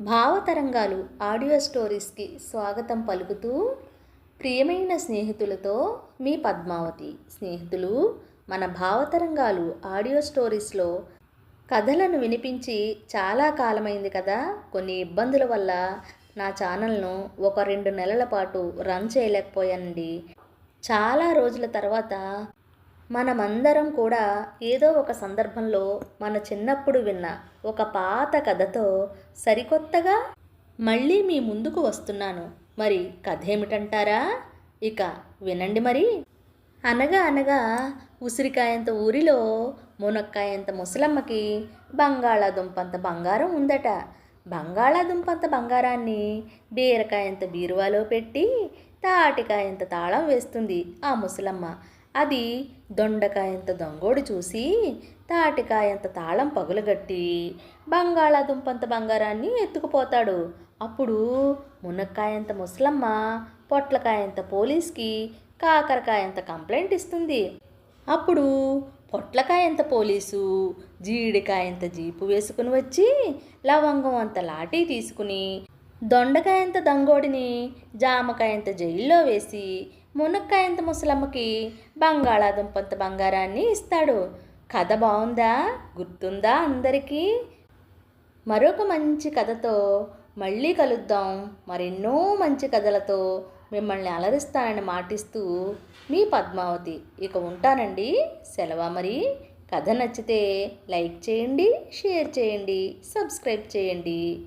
భావతరంగాలు audio స్టోరీస్కి స్వాగతం పలుకుతూ ప్రియమైన స్నేహితులతో మీ పద్మావతి. స్నేహితులు మన భావతరంగాలు ఆడియో స్టోరీస్లో కథలను వినిపించి చాలా కాలమైంది కదా. కొన్ని ఇబ్బందుల వల్ల నా ఛానల్ను ఒక రెండు నెలల పాటు రన్ చేయలేకపోయానండి. చాలా రోజుల తర్వాత మనమందరం కూడా ఏదో ఒక సందర్భంలో మన చిన్నప్పుడు విన్న ఒక పాత కథతో సరికొత్తగా మళ్ళీ మీ ముందుకు వస్తున్నాను. మరి కథ ఏమిటంటారా ఇక వినండి మరి. అనగా అనగా ఉసిరికాయంత ఊరిలో మునక్కాయంత ముసలమ్మకి బంగాళాదుంపంత బంగారం ఉందట. బంగాళాదుంపంత బంగారాన్ని బీరకాయంత బీరువాలో పెట్టి తాటికాయంత తాళం వేస్తుంది ఆ ముసలమ్మ. అది దొండకాయంత దొంగోడు చూసి తాటికాయంత తాళం పగులగట్టి బంగాళాదుంపంత బంగారాన్ని ఎత్తుకుపోతాడు. అప్పుడు మునక్కాయంత ముసలమ్మ పొట్లకాయంత పోలీస్కి కాకరకాయంత కంప్లైంట్ ఇస్తుంది? అప్పుడు పొట్లకాయంత పోలీసు జీడికాయంత జీపు వేసుకుని వచ్చి లవంగం అంత లాఠీ తీసుకుని దొండకాయంత దంగోడిని జామకాయంత జైల్లో వేసి మునక్కాయంత ముసలమ్మకి బంగాళాదుంపంత బంగారాన్ని ఇస్తాడు. కథ బాగుందా గుర్తుందా అందరికీ? మరొక మంచి కథతో మళ్ళీ కలుద్దాం. మరెన్నో మంచి కథలతో మిమ్మల్ని అలరిస్తానని మాటిస్తూ మీ పద్మావతి. ఇక ఉంటానండి. సెలవా మరి? కథ నచ్చితే లైక్ చేయండి షేర్ చేయండి సబ్స్క్రైబ్ చేయండి.